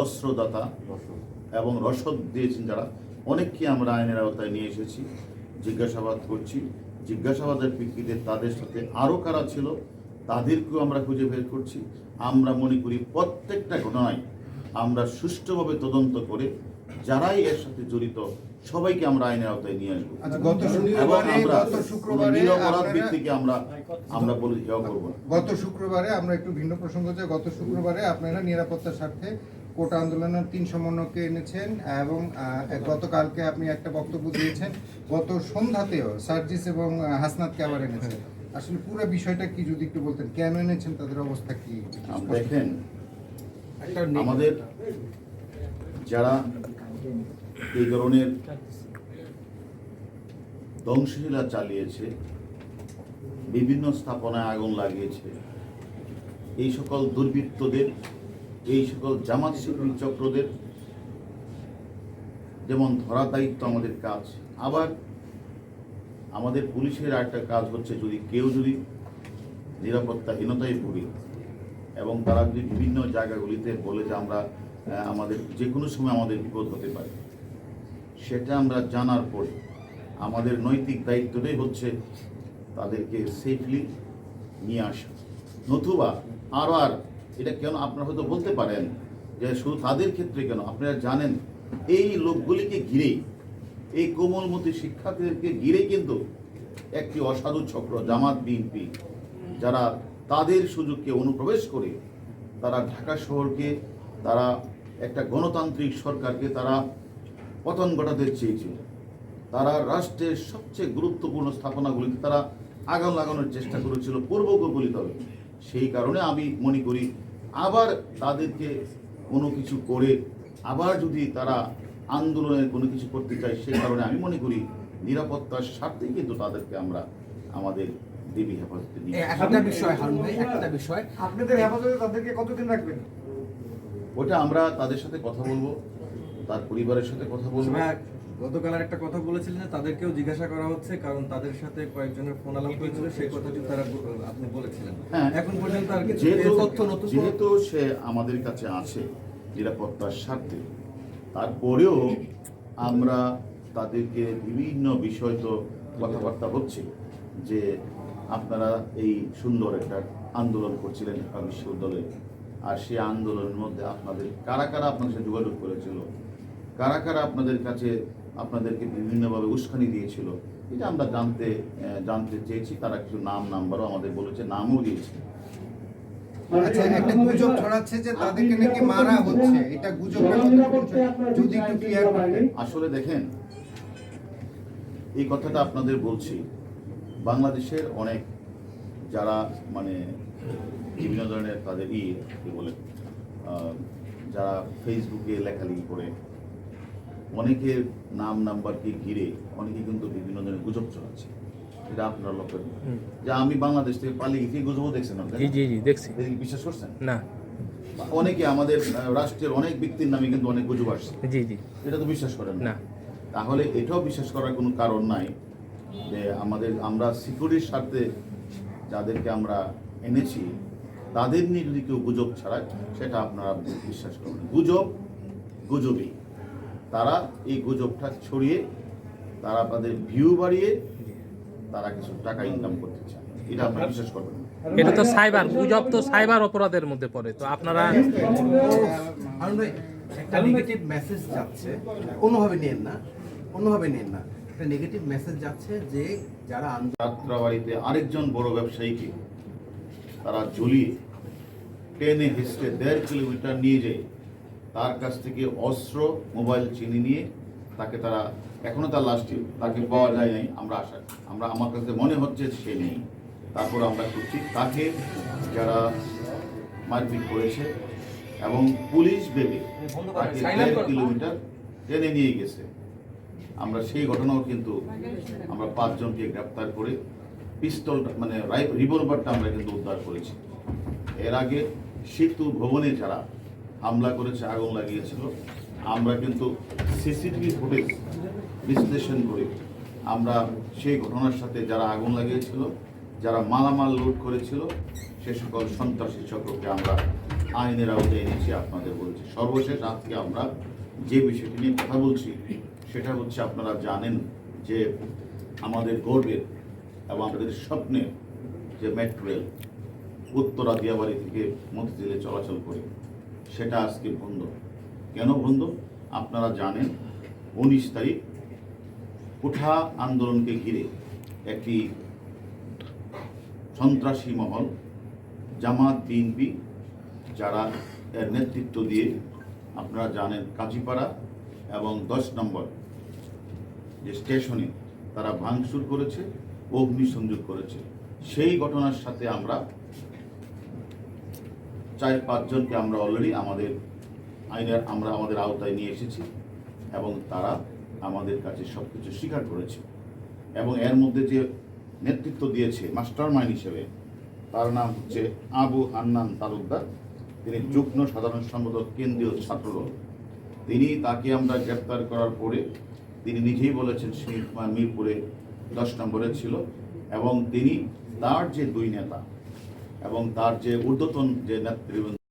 অস্ত্রদাতা এবং রসদ দিয়েছেন যারা। অনেককে আমরা আইনের আওতায় নিয়ে এসেছি। জিজ্ঞাসাবাদ করছি। জিজ্ঞাসাবাদের প্রেক্ষিতে তাদের সাথে আরও কারা ছিল তাদেরকেও আমরা খুঁজে বের করছি। আমরা মনে করি প্রত্যেকটা ঘটনায় আমরা সুষ্ঠুভাবে তদন্ত করে যারাই এর সাথে জড়িত সবাইকে আমরা আইনের আওতায় নিয়ে আসব। আচ্ছা গত এবং শুক্রবারে আমরা নিরপরাধ ব্যক্তিকে আমরা আমরা বলে করব গত শুক্রবারে আমরা একটু ভিন্ন প্রসঙ্গ যে গত শুক্রবারে আপনারা নিরাপত্তার স্বার্থে কোটা আন্দোলনের তিন সমন্বয়কে এনেছেন এবং গতকালকে আপনি একটা বক্তব্য দিয়েছেন, গত সন্ধ্যাতেও সার্জিস এবং হাসনাতকে আবার এনেছেন। আসলে পুরো বিষয়টা কি যদি একটু বলতেন, কেন এনেছেন, তাদের অবস্থা কি? দেখেন, আমাদের যারা এই ধরনের ধ্বংসশীলা চালিয়েছে, বিভিন্ন স্থাপনায় আগুন লাগিয়েছে, এই সকল দুর্বৃত্তদের এই সকল জামাত শিবির চক্রদের যেমন ধরা দায়িত্ব আমাদের কাজ, আবার আমাদের পুলিশের একটা কাজ হচ্ছে যদি কেউ যদি নিরাপত্তাহীনতায় ভুগে এবং তারা যদি বিভিন্ন জায়গাগুলিতে বলে যে আমরা আমাদের যে কোনো সময় আমাদের বিপদ হতে পারে, সেটা আমরা জানার পরে আমাদের নৈতিক দায়িত্বটাই হচ্ছে তাদেরকে সেফলি নিয়ে আসা। নতুবা আরও আর এটা কেন আপনারা হয়তো বলতে পারেন যে শুধু তাদের ক্ষেত্রে কেন? আপনারা জানেন, এই লোকগুলিকে ঘিরেই এই কোমলমতি শিক্ষার্থীদেরকে ঘিরে কিন্তু একটি অসাধু চক্র, জামাত, বিএনপি, যারা তাদের সুযোগকে অনুপ্রবেশ করে তারা ঢাকা শহরকে, তারা একটা গণতান্ত্রিক সরকারকে তারা পতন ঘটাতে চেয়েছিল তারা রাষ্ট্রের সবচেয়ে গুরুত্বপূর্ণ স্থাপনাগুলিতে তারা আগুন লাগানোর চেষ্টা করেছিল, পূর্ব কবলিতবে সেই কারণে আমি মনে করি আবার তাদেরকে কোনো কিছু করে আবার যদি তারা আন্দোলনের কোনো কিছু করতে চায় সেই কারণে আমি মনে করি নিরাপত্তার স্বার্থেই কিন্তু তাদেরকে আমরা আমাদের দেবী হেফাজতে নিয়ে একটা বিষয় একটা বিষয়। আপনাদের হেফাজতে তাদেরকে কতদিন রাখবেন? ওটা আমরা তাদের সাথে কথা বলব তার পরিবারের সাথে কথা বলব। গতকাল আর একটা কথা বলেছিলেন যে তাদেরকেও জিজ্ঞাসা করা হচ্ছে কারণ তাদের সাথে কয়েকজনের ফোন আলাপ হয়েছিল সেই কথাটি তারা আপনি বলেছিলেন। হ্যাঁ। এখন পর্যন্ত আর কিছু যেহেতু তথ্য নতুন যেহেতু সে আমাদের কাছে আছে নিরাপত্তার স্বার্থে তারপরেও আমরা তাদেরকে বিভিন্ন বিষয় তো কথাবার্তা হচ্ছে যে আপনারা এই সুন্দর একটা আন্দোলন করছিলেন ঢাকা বিশ্ববিদ্যালয়ে। আর সেই আন্দোলনের মধ্যে আপনাদের কারা কারা আপনাদের সাথে যোগাযোগ করেছিল? কারা কারা আপনাদের কাছে আপনাদেরকে বিভিন্নভাবে উস্কানি দিয়েছিল। এটা আমরা জানতে জানতে চেয়েছি। তারা কিছু নাম নাম্বারও আমাদের বলেছে নামও দিয়েছে। আচ্ছা একটা গুজব ছড়াচ্ছে যে তাদেরকে নাকি মারা হচ্ছে। এটা গুজবটা যদি একটু ক্লিয়ার আসলে দেখেন এই কথাটা আপনাদের বলছি। বাংলাদেশের অনেক যারা মানে বিভিন্ন ধরনের তাদের ই বলে আহ, যারা ফেসবুকে লেখালেখি করে অনেকের নাম নাম্বারকে ঘিরে অনেকে কিন্তু বিভিন্ন ধরনের গুজব চলাচ্ছে এটা আপনারা লক্ষ্য। যে আমি বাংলাদেশ থেকে পালিয়ে গেছি গুজবও দেখছেন জি জি জি দেখছি। বিশ্বাস করছেন? না। অনেকে আমাদের রাষ্ট্রের অনেক ব্যক্তির নামে কিন্তু অনেক গুজব আসছে। জি জি। এটা তো বিশ্বাস করেন না। তাহলে এটাও বিশ্বাস করার কোনো কারণ নাই যে আমাদের আমরা সিকিউরিটির স্বার্থে যাদেরকে আমরা এনেছি তাদের নিয়ে যদি কেউ গুজব ছড়ায় সেটা আপনারা বিশ্বাস করবেন গুজব গুজবই। তারা এই গুজবটা ছড়িয়ে তারা তাদের ভিউ বাড়িয়ে তারা কিছু টাকা ইনকাম করতে চায়। এটা আপনারা বিশ্বাস করবেন এটা তো সাইবার গুজব তো সাইবার অপরাধের মধ্যে পড়ে তো আপনারা একটা নেগেটিভ মেসেজ যাচ্ছে অন্যভাবে নেন না অন্যভাবে নেন না। একটা নেগেটিভ মেসেজ যাচ্ছে যে যারা যাত্রাবাড়িতে আরেকজন বড় ব্যবসায়ীকে তারা ঝুলিয়ে ট্রেনে হেসে দেড় কিলোমিটার নিয়ে যায়। তার কাছ থেকে অস্ত্র মোবাইল চিনি নিয়ে তাকে তারা এখনও তার লাস্টে তাকে পাওয়া যায় নাই আমরা আশা আমরা আমার কাছে মনে হচ্ছে সে নেই। তারপর আমরা করছি তাকে যারা মারপিট করেছে এবং পুলিশ ভেবে তাকে দেড় কিলোমিটার টেনে নিয়ে গেছে। আমরা সেই ঘটনাও কিন্তু আমরা পাঁচজনকে গ্রেপ্তার করে পিস্তল মানে রিভলভারটা আমরা কিন্তু উদ্ধার করেছি। এর আগে সেতু ভবনে যারা হামলা করেছে, আগুন লাগিয়েছিল। আমরা কিন্তু সিসিটিভি ফুটেজ বিশ্লেষণ করে আমরা সেই ঘটনার সাথে যারা আগুন লাগিয়েছিল, যারা মালামাল লুট করেছিল, সে সকল সন্ত্রাসী চক্রকে আমরা আইনের আওতায় এনেছি, আপনাদের বলছি। সর্বশেষ আজকে আমরা যে বিষয়টি নিয়ে কথা বলছি, সেটা হচ্ছে আপনারা জানেন যে আমাদের গর্বের এবং আমাদের স্বপ্নের যে মেট্রো রেল উত্তরা দিয়াবাড়ি থেকে মতিঝিলে চলাচল করে। সেটা আজকে বন্ধ। কেন বন্ধ? আপনারা জানেন, উনিশ তারিখ কোঠা আন্দোলনকে ঘিরে একটি সন্ত্রাসী মহল, জামাত, বিএনপি, যারা এর নেতৃত্ব দিয়ে, আপনারা জানেন কাজীপাড়া এবং দশ নম্বর যে স্টেশনে তারা ভাঙচুর করেছে, অগ্নিসংযোগ করেছে। সেই ঘটনার সাথে আমরা চার পাঁচজনকে আমরা অলরেডি আমাদের আইনের, আমরা আমাদের আওতায় নিয়ে এসেছি এবং তারা আমাদের কাছে সব কিছু স্বীকার করেছে এবং এর মধ্যে যে নেতৃত্ব দিয়েছে মাস্টার মাইন্ড হিসেবে, তার নাম হচ্ছে আবু হান্নান তালুকদার। তিনি যুগ্ম সাধারণ সম্পাদক, কেন্দ্রীয় ছাত্রদল। তিনি তাকে আমরা গ্রেপ্তার করার পরে তিনি নিজেই বলেছেন মিরপুরে দশ নম্বরে ছিল এবং তিনি তার যে দুই নেতা এবং তার যে ঊর্ধ্বতন যে নেতৃবৃন্দ